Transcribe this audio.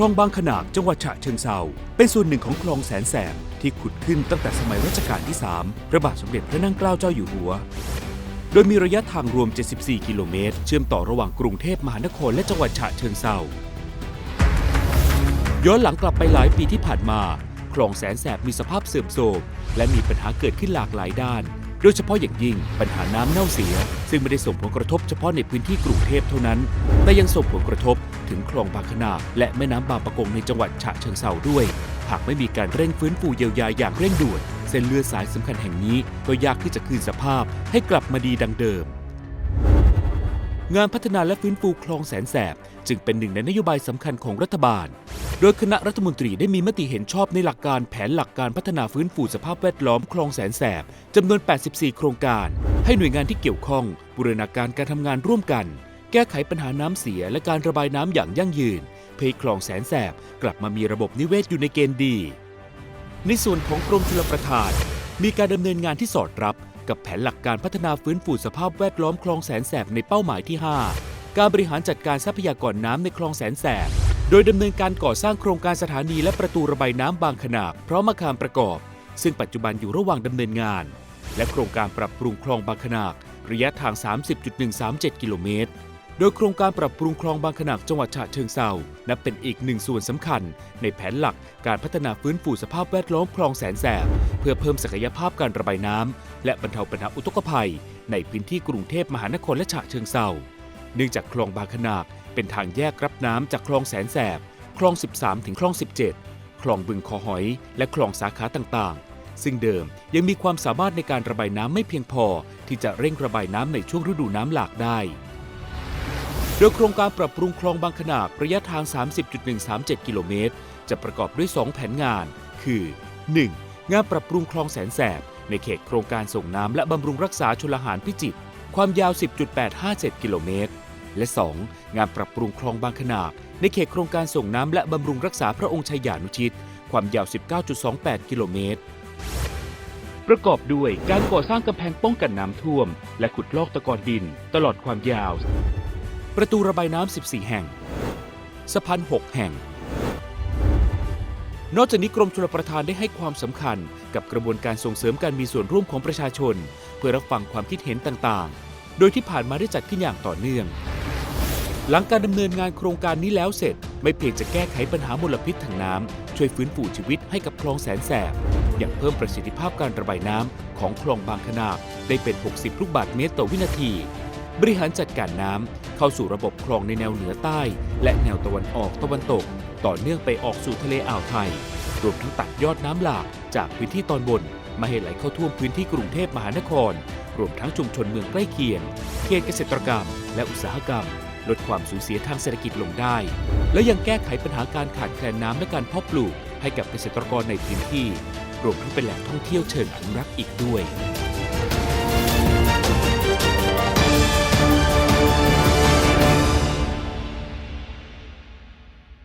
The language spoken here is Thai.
คลองบางขนาดจังหวัดฉะเชิงเซาเป็นส่วนหนึ่งของคลองแสนแสบที่ขุดขึ้นตั้งแต่สมัยรัชกาลที่ 3 พระบาทสมเด็จพระนั่งเกล้าเจ้าอยู่หัว โดยมีระยะทางรวม 74 กิโลเมตร เชื่อมต่อระหว่างกรุงเทพมหานครและจังหวัดฉะเชิงเซาย้อนหลังกลับไปหลายปีที่ผ่านมา คลองแสนแสบมีสภาพเสื่อมโทรมและมีปัญหาเกิดขึ้นหลากหลายด้าน โดยเฉพาะอย่างยิ่งปัญหาน้ำเน่าเสีย ซึ่งไม่ได้ส่งผลกระทบเฉพาะในพื้นที่กรุงเทพเท่านั้น แต่ยังส่งผลกระทบถึงคลองบางขนาดและแม่น้ำบางปะกงในจังหวัดฉะเชิงเซาด้วย หากไม่มีการเร่งฟื้นฟูเยียวยาอย่างเร่งด่วนเส้นเลือดสายสำคัญแห่งนี้ก็ยากที่จะคืนสภาพให้กลับมาดีดังเดิม งานพัฒนาและฟื้นฟูคลองแสนแสบ จึงเป็นหนึ่งในนโยบายสำคัญของรัฐบาล โดยคณะรัฐมนตรีได้มีมติเห็นชอบในหลักการแผนหลักการพัฒนาฟื้นฟูสภาพแวดล้อมคลองแสนแสบจำนวน 84 โครงการ ให้หน่วยงานที่เกี่ยวข้อง บูรณาการการทำงานร่วมกัน แก้ไขปัญหาน้ำเสียและการระบายน้ำอย่างยั่งยืน เพื่อคลองแสนแสบกลับมามีระบบนิเวศอยู่ในเกณฑ์ดี ในส่วนของกรมชลประทาน มีการดำเนินงานที่สอดรับ กับแผนหลักการพัฒนาฟื้นฟูสภาพแวดล้อมคลองแสนแสบในเป้าหมายที่ 5 การบริหารจัดการทรัพยากรน้ำในคลองแสนแสบ โดยดำเนินการก่อสร้างโครงการสถานีและประตูระบายน้ำบางขนาดพร้อมอาคารประกอบ ซึ่งปัจจุบันอยู่ระหว่างดำเนินงาน และโครงการปรับปรุงคลองบางขนาดระยะทาง 30.137 กิโลเมตร โดยโครงการปรับปรุงคลองบางขนาดจังหวัดฉะเชิงเซานับเป็นอีกหนึ่งส่วนสำคัญ ในแผนหลักการพัฒนาฟื้นฟูสภาพแวดล้อมคลองแสนแสบ เพื่อเพิ่มศักยภาพการระบายน้ำและบรรเทาปัญหาอุทกภัย ในพื้นที่กรุงเทพมหานครและฉะเชิงเซาเนื่องจากคลองบางขนาดเป็นทางแยกรับน้ำจากคลองแสนแสบ คลอง 13 ถึงคลอง 17 คลองบึงคอหอย และคลองสาขาต่างๆ ซึ่งเดิมยังมีความสามารถในการระบายน้ำไม่เพียงพอ ที่จะเร่งระบายน้ำในช่วงฤดูน้ำหลากได้ โดยโครงการปรับปรุงคลองบางขนาดระยะทาง 30.137 กิโลเมตร จะประกอบด้วย 2 แผนงาน คือ 1. งานปรับปรุงคลองแสนแสบ ในเขตโครงการส่งน้ำและบำรุงรักษาชลหารพิจิตร ความยาว 10.857 กิโลเมตร และ 2. งานปรับปรุงคลองบางขนาดในเขตโครงการส่งน้ำและบำรุงรักษาพระองค์ชัยยานุชิต ความยาว 19.28 กิโลเมตร ประกอบด้วยการก่อสร้างกำแพงป้องกันน้ำท่วม และขุดลอกตะกอนดิน ตลอดความยาว ประตูระบายน้ำ 14 แห่ง สะพาน 6 แห่ง นอกจากนี้กรมชลประทานได้ให้ความสำคัญกับกระบวนการส่งเสริมการมีส่วนร่วมของประชาชน เพื่อรับฟังความคิดเห็นต่างๆ โดยที่ผ่านมาได้จัดขึ้นอย่างต่อเนื่อง หลังการดำเนินงานโครงการนี้แล้วเสร็จ ไม่เพียงจะแก้ไขปัญหามลพิษทางน้ำช่วยฟื้นฟูชีวิตให้กับคลองแสนแสบยังเพิ่มประสิทธิภาพการระบายน้ำของคลองบางขนาดได้เป็น 60 ลูกบาศก์เมตรต่อวินาที บริหารจัดการน้ำเข้าสู่ระบบคลองในแนวเหนือใต้ และแนวตะวันออกตะวันตก ต่อเนื่องไปออกสู่ทะเลอ่าวไทย รวมทั้งตัดยอดน้ำหลากจากพื้นที่ตอนบนมาให้ไหลเข้าท่วมพื้นที่กรุงเทพมหานคร รวมทั้งชุมชนเมืองใกล้เคียง เขตเกษตรกรรม และอุตสาหกรรม ลดความสูญเสียทางเศรษฐกิจลงได้ และยังแก้ไขปัญหาการขาดแคลนน้ำและการเพาะปลูกให้กับเกษตรกรในพื้นที่ รวมทั้งเป็นแหล่งท่องเที่ยวเชิงอนุรักษ์อีกด้วย